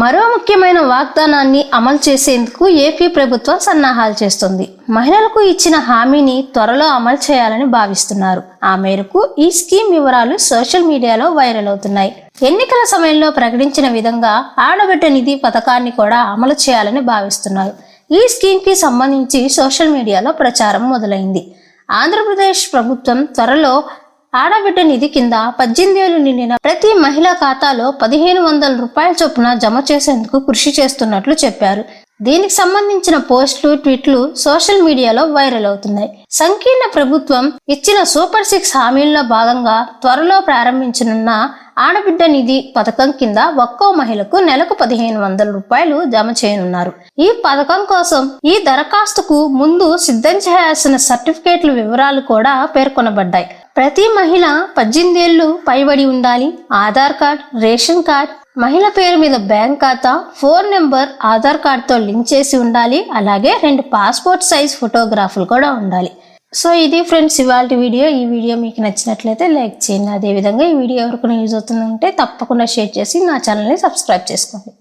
మరో ముఖ్యమైన వాగ్దానాన్ని అమలు చేసేందుకు ఏపీ ప్రభుత్వం సన్నాహాలు చేస్తుంది. మహిళలకు ఇచ్చిన హామీని త్వరలో అమలు చేయాలని భావిస్తున్నారు. ఆ మేరకు ఈ స్కీమ్ వివరాలు సోషల్ మీడియాలో వైరల్ అవుతున్నాయి. ఎన్నికల సమయంలో ప్రకటించిన విధంగా ఆడబిడ్డ నిధి పథకాన్ని కూడా అమలు చేయాలని భావిస్తున్నారు. ఈ స్కీమ్కి సంబంధించి సోషల్ మీడియాలో ప్రచారం మొదలైంది. ఆంధ్రప్రదేశ్ ప్రభుత్వం త్వరలో ఆడబిడ్డ నిధి కింద పద్దెనిమిది ఏళ్ళు నిండిన ప్రతి మహిళా ఖాతాలో పదిహేను వందల రూపాయల చొప్పున జమ చేసేందుకు కృషి చేస్తున్నట్లు చెప్పారు. దీనికి సంబంధించిన పోస్టులు ట్వీట్లు సోషల్ మీడియాలో వైరల్ అవుతున్నాయి. సంకీర్ణ ప్రభుత్వం ఇచ్చిన సూపర్ సిక్స్ హామీల్లో భాగంగా త్వరలో ప్రారంభించనున్న ఆడబిడ్డ నిధి పథకం కింద ఒక్కో మహిళకు నెలకు పదిహేను వందల రూపాయలు జమ చేయనున్నారు. ఈ పథకం కోసం ఈ దరఖాస్తుకు ముందు సిద్ధం చేయాల్సిన సర్టిఫికేట్ల వివరాలు కూడా పేర్కొనబడ్డాయి. ప్రతి మహిళ పద్దెనిమిది ఏళ్ళు పైబడి ఉండాలి. ఆధార్ కార్డ్ రేషన్ కార్డ్ మహిళ పేరు మీద బ్యాంక్ ఖాతా ఫోన్ నెంబర్ ఆధార్ కార్డ్తో లింక్ చేసి ఉండాలి. అలాగే రెండు పాస్పోర్ట్ సైజ్ ఫోటోగ్రాఫ్లు కూడా ఉండాలి. సో ఇది ఫ్రెండ్స్ ఇవాళ వీడియో. ఈ వీడియో మీకు నచ్చినట్లయితే లైక్ చేయండి. అదేవిధంగా ఈ వీడియో ఎవరికైనా యూజ్ అవుతుందంటే తప్పకుండా షేర్ చేసి నా ఛానల్ని సబ్స్క్రైబ్ చేసుకోండి.